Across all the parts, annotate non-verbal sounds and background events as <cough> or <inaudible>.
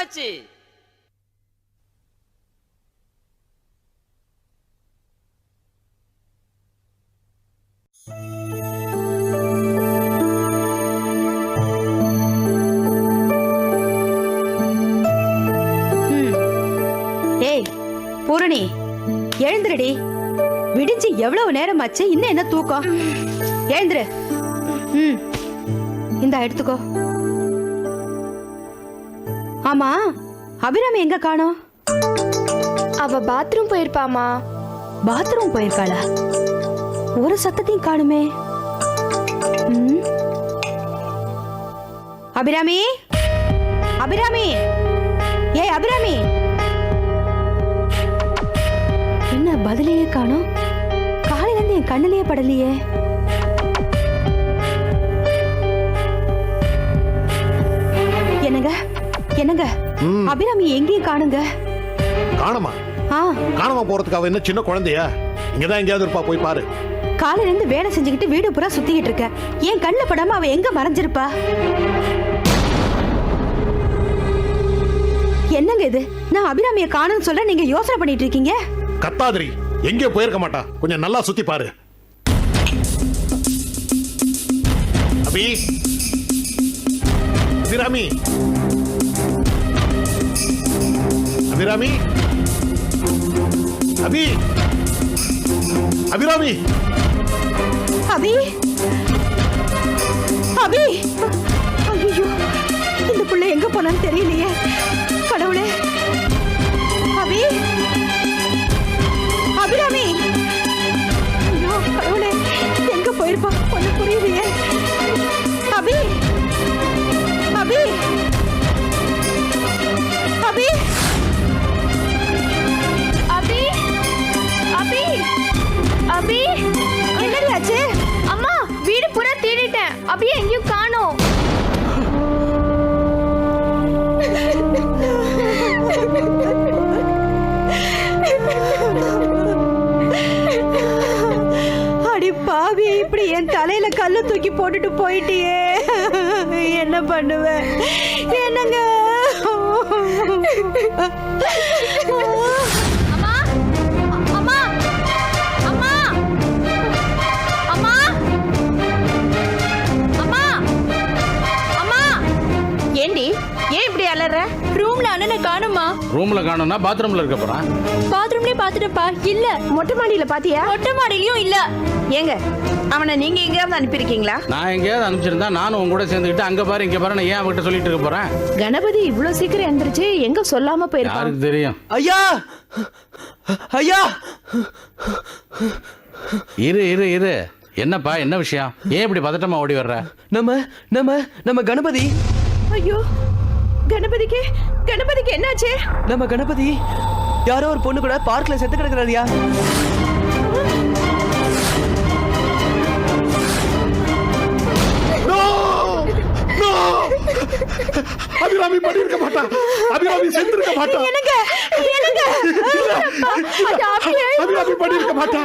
போச்சு. ஏய் பூரணி எழுந்துருடி. விடிஞ்சு எவ்வளவு நேரம் ஆச்சு இன்னும் என்ன தூக்கம்? எழுந்துரு. ம். இந்தா எடுத்துக்கோ. ஆமா அபிராமி எங்க காணோம் அவ பாத்ரூம் போயிருப்பாமா? பாத்ரூம் போயிருக்காளா? ஒரு சத்தத்தையும் காணுமே. அபிராமி? அபிராமி? ஏய் அபிராமி? என்ன பதிலையே காணோம்? காலையில இருந்து என் கண்ணிலேயே படலையே. அபிராமி எங்கேயும் காணுங்க. காணமா? காணாம போறதுக்கு? அவ என்ன சின்ன குழந்தையா? இங்கதான் எங்கேயாவது இருப்பா போய் பாரு. காலையில இருந்து வேலை செஞ்சுக்கிட்டு வீடு பூரா சுத்திக்கிட்டு இருக்க. என் கண்ணுல படாம அவ எங்க மறைஞ்சிருப்பா? என்னங்க இது? நான் அபிராமிய காணும்னு சொல்ல நீங்க யோசனை பண்ணிட்டு இருக்கீங்க? கத்தாதிரி எங்கேயோ போயிருக்க மாட்டா. கொஞ்சம் நல்லா சுத்தி பாரு. அபி. அபிராமி. அபிராமி அபி அபிராமி அபி அபி ஐயோ இந்த பிள்ளை எங்க போனான்னு தெரியலையே தூக்கி போட்டுட்டு போயிட்டியே. என்ன பண்ணுவ? என்னங்க? அம்மா அம்மா அம்மா அம்மா அம்மா அம்மா. ஏண்டி ஏன் இப்படி அலற? ரூம்ல அண்ணனை காணுமா ரூம்ல காணோம்னா பாத்ரூம்ல இருக்க போறான் பாத்ரூம்லயே பாத்துட்டப்பா இல்ல. மொட்டை மாடியில பாத்தியா? மொட்டை மாடியிலயும் இல்ல. ஏங்க அவனை நீங்க எங்கேயாவது அனுப்பியிருக்கீங்களா? நான் எங்கேயாவது அனுப்பிச்சிருந்தா நானும் உங்க கூட சேர்ந்துக்கிட்டு அங்க பாரு இங்க பாரு நான் ஏன் அவகிட்ட சொல்லிட்டு இருக்க போறேன்? கணபதி இவ்ளோ சீக்கிரம் எந்திரிச்சு எங்க சொல்லாம போயிருக்கான்? யாருக்கு தெரியும்? ஐயா! ஐயா! இரு இரு இரு. என்னப்பா என்ன விஷயம்? ஏன் இப்படி பதட்டமா ஓடி வர்ற? நம்ம நம்ம நம்ம கணபதி. ஐயோ கணபதிக்கு கணபதிக்கு என்னாச்சு? நம்ம கணபதி யாரோ ஒரு பொண்ணு கூட பார்க்ல செத்து கிடக்குறாருயா <laughs> அபிராமி பண்ணிருக்க மாட்டா. அபிராமி செந்திருக்க மாட்டா. அபிராமி பண்ணிருக்க மாட்டா.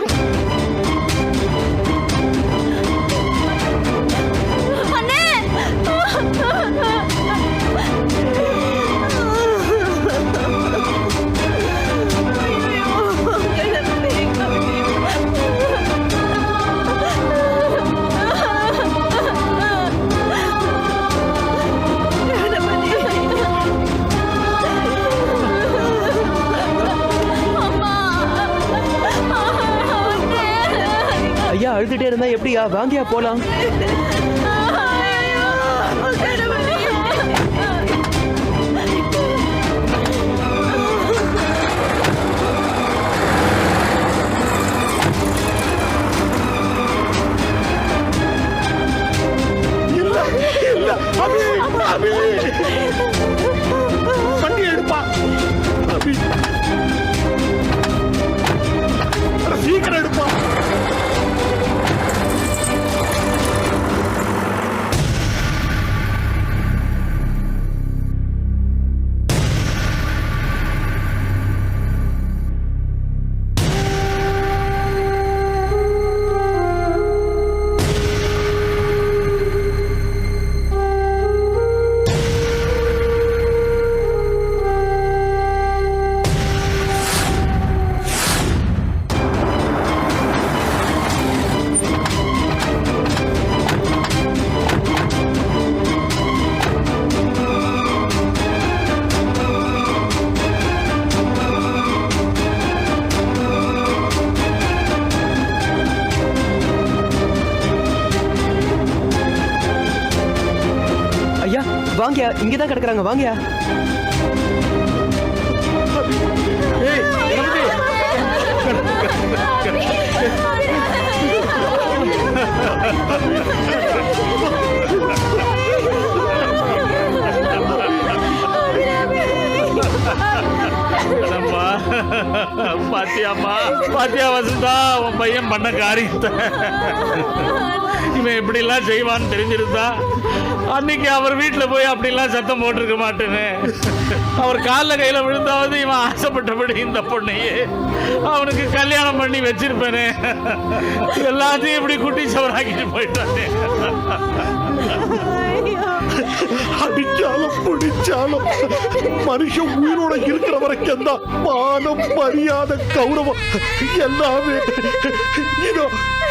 அழுதுட்டே இருந்தா எப்படியா? வாங்கியா போலாம். அபி அபி இங்கே தான் கிடக்குறாங்க வாங்கயா பாத்தியாமா பாத்தியா வசந்தா உன் பையன் பண்ண காரியத்தை. இவன் எப்படிலாம் செய்வான்னு தெரிஞ்சிருந்தா அன்னைக்கு அவர் வீட்டில் போய் அப்படிலாம் சத்தம் போட்டிருக்க மாட்டேன்னு அவர் காலில் கையில் விழுந்தாவது இவன் ஆசைப்பட்டபடி இந்த பொண்ணையே அவனுக்கு கல்யாணம் பண்ணி வச்சிருப்பேனே. எல்லாத்தையும் இப்படி குட்டி சவராக்கிட்டு போயிட்டானே. அடிச்சாலும் மனுஷன் உயிரோட இருக்கிற வரைக்கும் தான் மானம் மரியாதை கௌரவம் எல்லாமே இதோ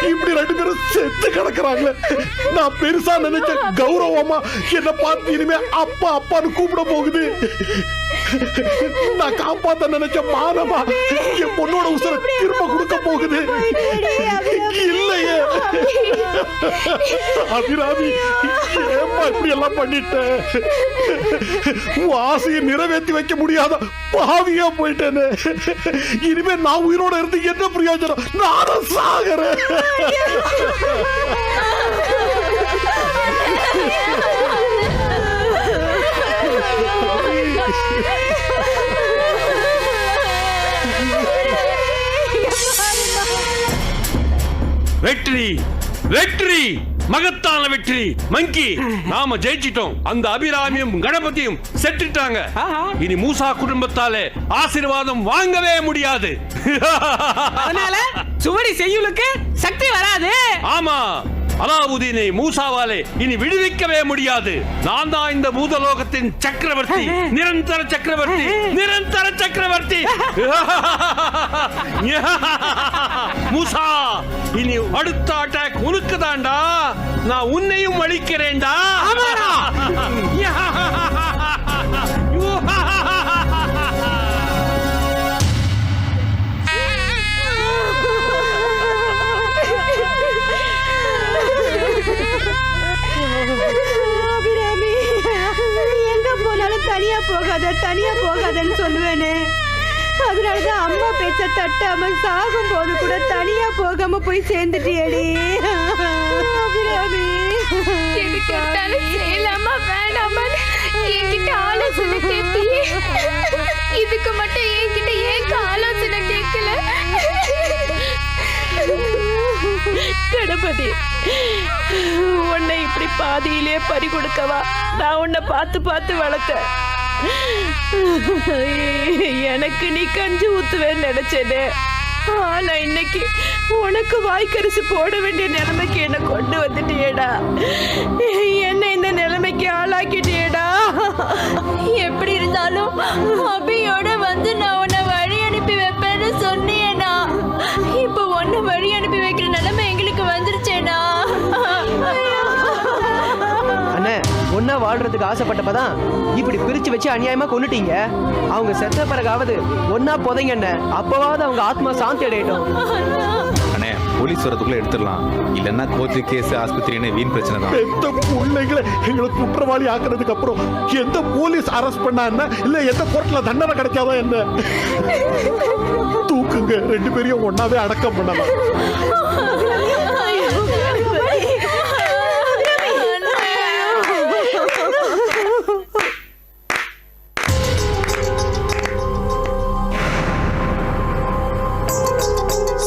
இப்படி ரெண்டு பேரும் செத்து கிடக்குறாங்களே. நான் பெருசா நினைச்ச கௌரவமா என்ன பார்த்து இனிமே அப்பா அப்பான்னு கூப்பிட போகுது. நான் காப்பாத்த நினைச்ச மானமா என் பொண்ணோட உசுர திரும்ப கொடுக்க போகுது. இல்லையே. அபிராமி ஏப்பா இப்படி எல்லாம் பண்ணிட்ட? உன் ஆசையை நிறைவேற்றி வைக்க முடியாத பாவியா போயிட்டேனே. இனிமே நான் உயிரோட இருந்து என்ன பிரயோஜனம்? நானும் சாகிறேன். வெற்றி வெற்றி மகத்தான வெற்றி. மங்கி நாம ஜெயிச்சிட்டோம். அந்த அபிராமியும் கணபதியும் செத்துட்டாங்க. இனி மூசா குடும்பத்தாலே ஆசீர்வாதம் வாங்கவே முடியாது. <laughs> அதனால சுவடி செய்யுளுக்கு சக்தி வராது. ஆமா. அலாவுதீனை மூசாவாலே இனி விடுவிக்கவே முடியாது. நான் தான் இந்த பூதலோகத்தின் சக்கரவர்த்தி நிரந்தர சக்கரவர்த்தி நிரந்தர சக்கரவர்த்தி. <laughs> மூசா இனி அடுத்த அட்டாக் உனக்கு தான்டா நான் உன்னையும் அழிக்கிறேன்டா. <laughs> பேச்ச தட்டாம சாகும் போது கூட தனியா போகாம போய் சேர்ந்துட்டியடி. செய்யலாமா? வேணாமா? என்கிட்ட ஆலோசனை கேட்பியே இதுக்கு மட்டும் என்கிட்ட ஏன் ஆலோசனை கேட்கல? கணபதி உன்னை இப்படி பாதியிலே பறி கொடுக்கவா? நான் உன்னை பார்த்து பார்த்து வளர்த்தேன். எனக்கு நீ கஞ்சி ஊத்துவேன்னு நினைச்சேனே. ஆனா இன்னைக்கு உனக்கு வாய்க்கரிசி போட வேண்டிய நிலைமைக்கு என்ன கொண்டு வந்துட்டியேடா. என்ன இந்த நிலைமைக்கு ஆளாக்கிட்டியேடா. எப்படி இருந்தாலும் அபியோட வந்து நான் உன்னை வழி அனுப்பி வைப்பேன்னு சொன்னியேடா இப்போ உன்னை வழி அனுப்பி வைக்கிற நிலைமை எங்களுக்கு வந்துருச்சேனா ஒன்னா வாழ்றதுக்கு ஆசைப்பட்டப்பதான் இப்படி பிரிச்சு வச்சு அநியாயமா கொன்னுட்டீங்க. அவங்க செத்த பிறகாவது ஒன்னா புதைங்க அண்ணே அப்பவாவது அவங்க ஆத்மா சாந்தி அடையட்டும். அண்ணே போலீஸ் வரதுக்குள்ள எடுத்துடலாம். இல்லைன்னா கோர்ட்டு கேஸ் ஆஸ்பத்திரின்னு வீண் பிரச்சனை தான். பெத்த பிள்ளைங்களை எங்களை குற்றவாளி ஆக்குறதுக்கு அப்புறம் எந்த போலீஸ் அரெஸ்ட் பண்ணா என்ன? இல்ல எந்த கோர்ட்ல தண்டனை கிடைக்காதா என்ன? தூக்குங்க ரெண்டு பேரையும் ஒன்னாவே அடக்கம் பண்ணலாம்.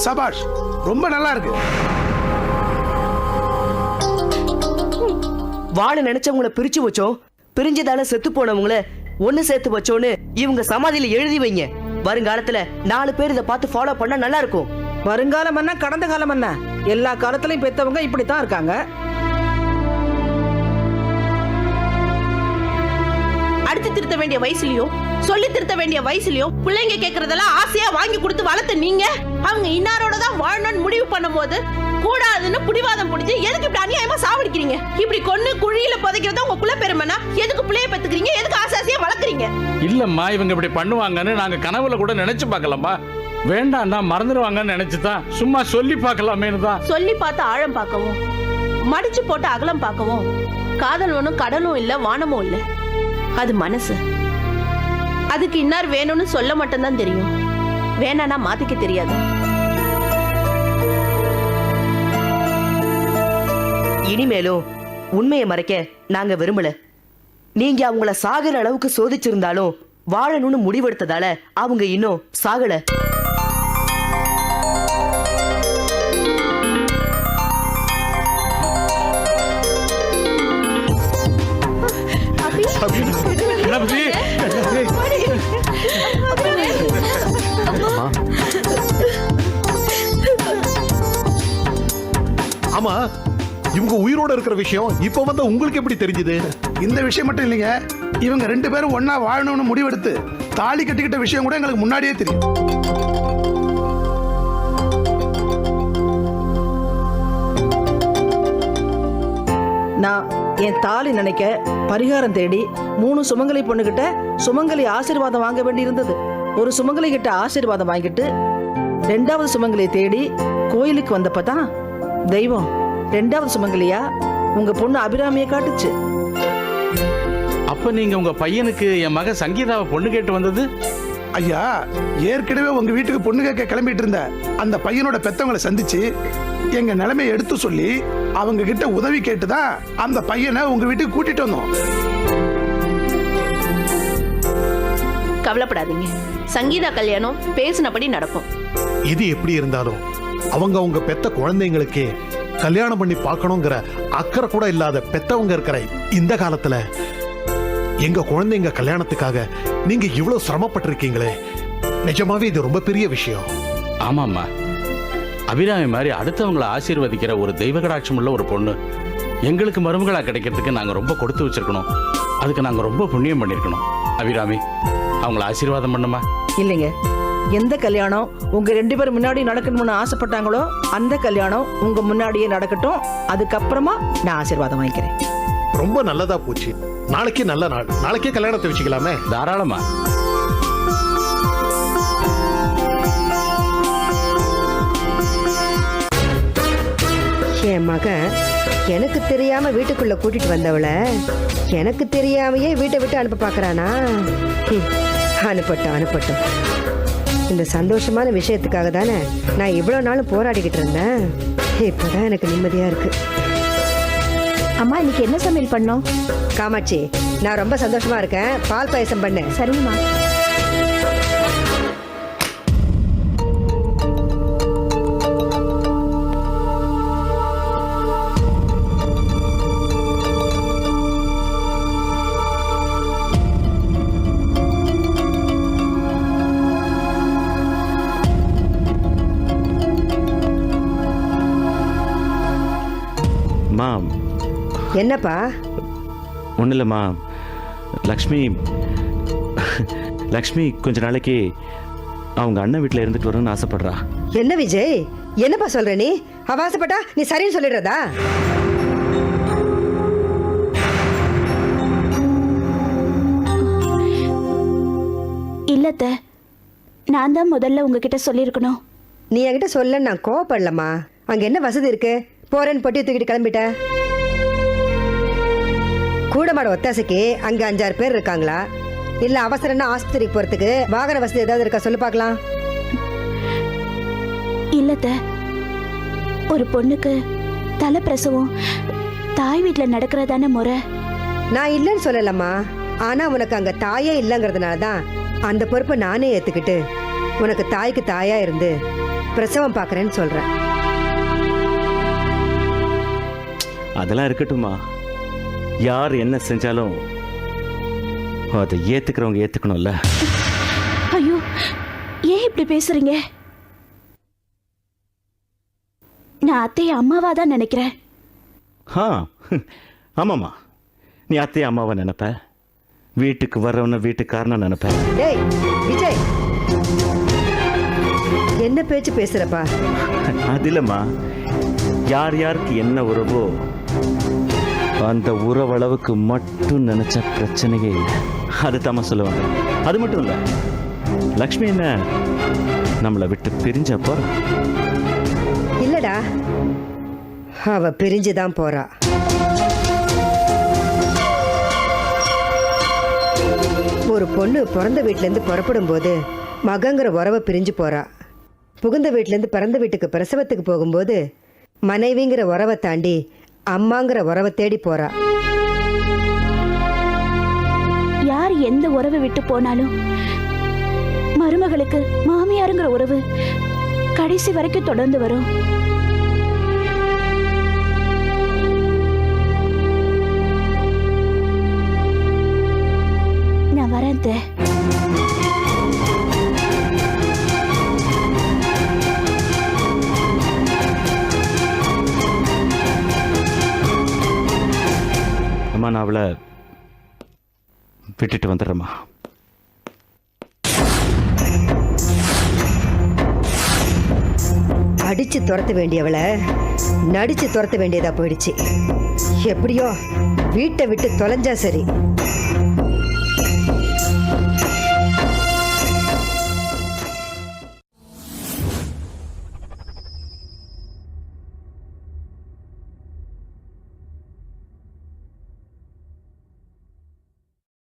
சபாஷ் ரொம்ப நல்லா இருக்கு. வாழ நினைச்சவங்கள பிரிச்சு வச்சோம் பிரிஞ்சதால செத்து போனவங்கள ஒண்ணு சேர்த்து வச்சோன்னு இவங்க சமாதியில எழுதி வைங்க. வருங்காலத்துல நாலு பேர் இதை பார்த்து ஃபாலோ பண்ணா நல்லா இருக்கும். வருங்காலம் என்ன கடந்த காலம் என்ன எல்லா காலத்திலயும் பெத்தவங்க இப்படித்தான் இருக்காங்க. அடுத்து திருத்த வேண்டிய வயசுலயும் சொல்லி திருத்த வேண்டிய வயசுலயும் பிள்ளைங்க கேக்குறதெல்லாம் ஆசையா வாங்கி கொடுத்து வளர்த்த நீங்க அவங்க இன்னாரோட தான் வாழணும்னு முடிவு பண்ணும்போது கூடாதுன்னு புடிவாதம் பிடிச்சு எதுக்கு இப்படி அநியாயமா சாவடிக்கிறீங்க? இப்படி கொன்னு குழியில புதைக்கிறதா உங்க குல பெருமைனா எதுக்கு பிள்ளைய பெத்துக்கிறீங்க? எதுக்கு ஆசை ஆசையா வளர்க்குறீங்க? இல்லம்மா இவங்க இப்படி பண்ணுவாங்கன்னு நாங்க கனவுல கூட நினைச்சு பார்க்கலாமா வேண்டாம்னா மறந்துடுவாங்கன்னு நினைச்சு தான் சும்மா சொல்லி பார்க்கலாமேன்னு தான். சொல்லி பார்த்து ஆழம் பார்க்கவும் மடிச்சு போட்டு அகலம் பார்க்கவும் காதல் ஒண்ணும் கடலும் இல்ல வானமும் இல்ல. அது மனசு. அதுக்கு இன்னார் வேணும்னு சொல்ல மட்டும்தான் தெரியும். வேணானா மாத்திக்க தெரியாது. இனிமேலும் உண்மையை மறைக்க நாங்க விரும்பல. நீங்க அவங்கள சாகிற அளவுக்கு சோதிச்சிருந்தாலும் வாழணும்னு முடிவெடுத்ததால அவங்க இன்னும் சாகல. உயிரோட இருக்கிற விஷயம் இப்போ வந்து உங்களுக்கு எப்படி தெரிஞ்சது? இந்த விஷயம் மட்டும் இல்லைங்க. இவங்க ரெண்டு பேரும் ஒன்னா வாழணும்னு முடிவெடுத்து தாலி கட்டிக்கிட்ட விஷயம் கூட எங்களுக்கு முன்னாடியே தெரியும். நான் என் தாலி நினைக்க பரிகாரம் தேடி மூணு சுமங்கலி பொண்ணுகிட்ட சுமங்கலி ஆசீர்வாதம் வாங்க வேண்டி இருந்தது ஒரு சுமங்கலி கிட்ட ஆசீர்வாதம் வாங்கிட்டு ரெண்டாவது சுமங்கலியை தேடி கோயிலுக்கு வந்தப்ப தான் தெய்வம் ரெண்டாவது சுமங்கலியா? உங்க பொண்ணு அபிராமியை காட்டுச்சு. அப்ப நீங்க உங்க பையனுக்கு என் மக சங்கீதாவை பொண்ணு கேட்டு வந்தது? ஐயா ஏற்கனவே உங்க வீட்டுக்கு பொண்ணு கேட்க கிளம்பிட்டு இருந்த அந்த பையனோட பெத்தவங்களை சந்திச்சு எங்க நிலைமையை எடுத்து சொல்லி அவங்க கிட்ட உதவி கேட்டுதான் அந்த பையனை உங்க வீட்டுக்கு கூட்டிட்டு வந்தோம். கவலைப்படாதீங்க. சங்கீதா கல்யாணம் பேசினபடி நடக்கும். இது எப்படி இருந்தாலும் அவங்க அவங்க பெத்த குழந்தைங்களுக்கு கல்யாணம் பண்ணி பார்க்கணுங்கிற அக்கறை கூட இல்லாத பெத்தவங்க இருக்கிற இந்த காலத்துல எங்க குழந்தைங்க கல்யாணத்துக்காக நீங்க இவ்வளவு சிரமப்பட்டிருக்கீங்களே. நிஜமாவே இது ரொம்ப பெரிய விஷயம். ஆமாம்மா. அபிராமி மாதிரி அடுத்தவங்களை ஆசீர்வதிக்கிற ஒரு தெய்வ கடாட்சம் உள்ள ஒரு பொண்ணு எங்களுக்கு மருமகளா கிடைக்கிறதுக்கு நாங்க ரொம்ப கொடுத்து வச்சிருக்கணும். அதுக்கு நாங்க ரொம்ப புண்ணியம் பண்ணிருக்கணும். அபிராமி அவங்கள ஆசீர்வாதம் பண்ணுமா? இல்லைங்க. எந்த கல்யாணம் உங்க ரெண்டு பேரும் முன்னாடி நடக்கணும்னு ஆசைப்பட்டாங்களோ அந்த கல்யாணம் உங்க முன்னாடியே நடக்கட்டும். அதுக்கப்புறமா நான் ஆசீர்வாதம் வாங்கிக்கிறேன். ரொம்ப நல்லதா போச்சு. நாளைக்கே நல்ல நாள். நாளைக்கே கல்யாணத்தை வச்சுக்கலாமே? தாராளமா. என் மகன் எனக்கு தெரியாம வீட்டுக்குள்ள கூட்டிட்டு வந்தவளை எனக்கு தெரியாமையே வீட்டை விட்டு அனுப்ப பாக்குறானா? அனுப்பட்டும் அனுப்பட்டும். இந்த சந்தோஷமான விஷயத்துக்காக தானே நான் இவ்வளவு நாளும் போராடிக்கிட்டு இருந்தேன். இப்பதான் எனக்கு நிம்மதியா இருக்கு. அம்மா இன்னைக்கு என்ன சமையல் பண்ணோம்? காமாட்சி நான் ரொம்ப சந்தோஷமா இருக்கேன். பால் பாயசம் பண்ணு. சரிங்கம்மா என்னப்பா? ஒன்றும் இல்லைம்மா லக்ஷ்மி லக்ஷ்மி கொஞ்ச நாளைக்கு அவங்க அண்ணன் வீட்டில் இருந்துட்டு வரணும்னு ஆசைப்படுறா. என்ன விஜய்? என்னப்பா சொல்ற நீ? அவாசப்பட்டா நீ சரின்னு சொல்லிடுறதா? இல்லத்த நான் தான் முதல்ல உங்ககிட்ட சொல்லியிருக்கணும். நீ என்கிட்ட சொல்ல நான் கோவப்படலம்மா. அங்க என்ன வசதி இருக்கு? போறேன்னு பொட்டி தூக்கிட்டு கிளம்பிட்ட. கூடமாட ஒத்தாசைக்கு அங்க அஞ்சாறு பேர் இருக்காங்களா? இல்ல அவசரம்னா ஆஸ்பத்திரிக்கு போறதுக்கு வாகன வசதி ஏதாவது இருக்கா? சொல்லு பார்க்கலாம். இல்லத்த ஒரு பொண்ணுக்கு தலை பிரசவம் தாய் வீட்டில் நடக்கிறதான முறை. நான் இல்லைன்னு சொல்லலம்மா. ஆனா உனக்கு அங்க தாயே இல்லைங்கிறதுனால தான் அந்த பொறுப்பை நானே ஏத்துக்கிட்டு உனக்கு தாய்க்கு தாயா இருந்து பிரசவம் பார்க்கறேன்னு சொல்றேன். அதெல்லாம் இருக்கட்டும்மா. யார் என்ன செஞ்சாலும் அதை ஏற்றுக்கிறவங்க ஏற்றுக்கணும்ல ஐயோ ஏன் இப்படி பேசுறீங்க? நான் அத்தைய அம்மாவா தான் நினைக்கிறேன். ஆ ஆமாம்மா. நீ அத்தையை அம்மாவை நினைப்ப? வீட்டுக்கு வர்றவன வீட்டுக்காரனை நினைப்ப? டேய் விஜய். என்ன பேச்சு பேசுறப்பா? அது இல்லைம்மா. யார் யாருக்கு என்ன உறவோ அந்த உறவளவுக்கு மட்டும் நினைச்ச பிரச்சனையே இல்லை. அது தாம சொல்லுவாங்க. அது மட்டும் இல்லை. லக்ஷ்மி என்ன? நம்மளை விட்டு பிரிஞ்சப்போ இல்லடா. அவ பிரிஞ்சுதான் போறா. ஒரு பொண்ணு பிறந்த வீட்டிலேருந்து புறப்படும் போது மகங்கிற உறவை பிரிஞ்சு போறா. புகுந்த வீட்டிலேருந்து பிறந்த வீட்டுக்கு பிரசவத்துக்கு போகும்போது மனைவிங்கிற உறவை தாண்டி அம்மாங்கிற உறவை தேடி போறா. யார் எந்த உறவை விட்டு போனாலும் மருமகளுக்கு மாமியாருங்கிற உறவு கடைசி வரைக்கும் தொடர்ந்து வரும். நான் வரேன் அம்மா நான் அவளை விட்டுட்டு வந்துடுறேம்மா. அடிச்சு துரத்த வேண்டியவளை நடிச்சு துரத்த வேண்டியதா போயிடுச்சு. எப்படியோ வீட்டை விட்டு தொலைஞ்சா சரி.